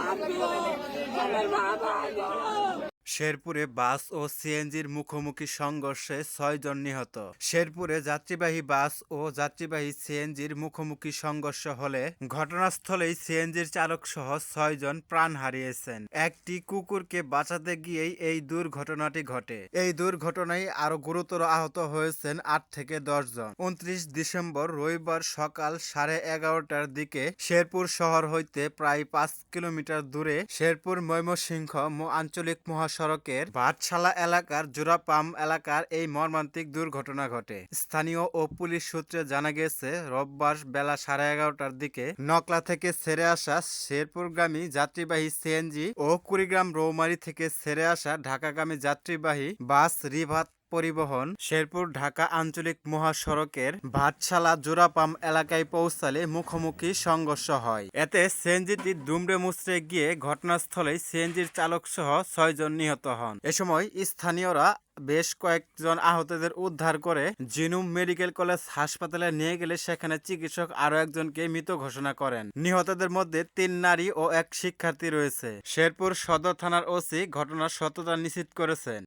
爸爸我爸妈妈。শেরপুরে বাস ও সিএনজির মুখোমুখি সংঘর্ষে ছয়জন নিহত। শেরপুরে যাত্রীবাহী বাস ও যাত্রীবাহী সিএনজির মুখোমুখি সংঘর্ষ হলে ঘটনাস্থলেই সিএনজির চালক সহ ছয়জন প্রাণ হারিয়েছেন। একটি কুকুরকে বাঁচাতে গিয়েই এই দুর্ঘটনাটি ঘটে। এই দুর্ঘটনায় আরও গুরুতর আহত হয়েছেন আট থেকে দশ জন। উনত্রিশ ডিসেম্বর রবিবার সকাল সাড়ে এগারোটার দিকে শেরপুর শহর হইতে প্রায় পাঁচ কিলোমিটার দূরে শেরপুর ময়মনসিংহ ম- আঞ্চলিক মহাসড়কের ভাটশালা এলাকার জোড়াপাম এলাকার এই মর্মান্তিক দুর্ঘটনা ঘটে। স্থানীয় ও পুলিশ সূত্রে জানা গেছে, রোববার বেলা সাড়ে এগারোটার দিকে নকলা থেকে ছেড়ে আসা শেরপুরগামী যাত্রীবাহী সিএনজি ও কুড়িগ্রাম রৌমারি থেকে ছেড়ে আসা ঢাকাগামী যাত্রীবাহী বাস রিভাত পরিবহন শেরপুর ঢাকা আঞ্চলিক মহাসড়কের ভাটশালা জোড়াপাম এলাকায় পৌঁছালে মুখোমুখি সংঘর্ষ হয়। এতে সিএনজিটি দুমড়ে মুচড়ে গিয়ে ঘটনাস্থলে সিএনজির চালক সহ ছয়জন নিহত হন। এ সময় স্থানীয়রা বেশ কয়েকজন আহতদের উদ্ধার করে জিনুম মেডিকেল কলেজ হাসপাতালে নিয়ে গেলে সেখানে চিকিৎসক আরও একজনকে মৃত ঘোষণা করেন। নিহতদের মধ্যে তিন নারী ও এক শিক্ষার্থী রয়েছে। শেরপুর সদর থানার ওসি ঘটনার সত্যতা নিশ্চিত করেছেন।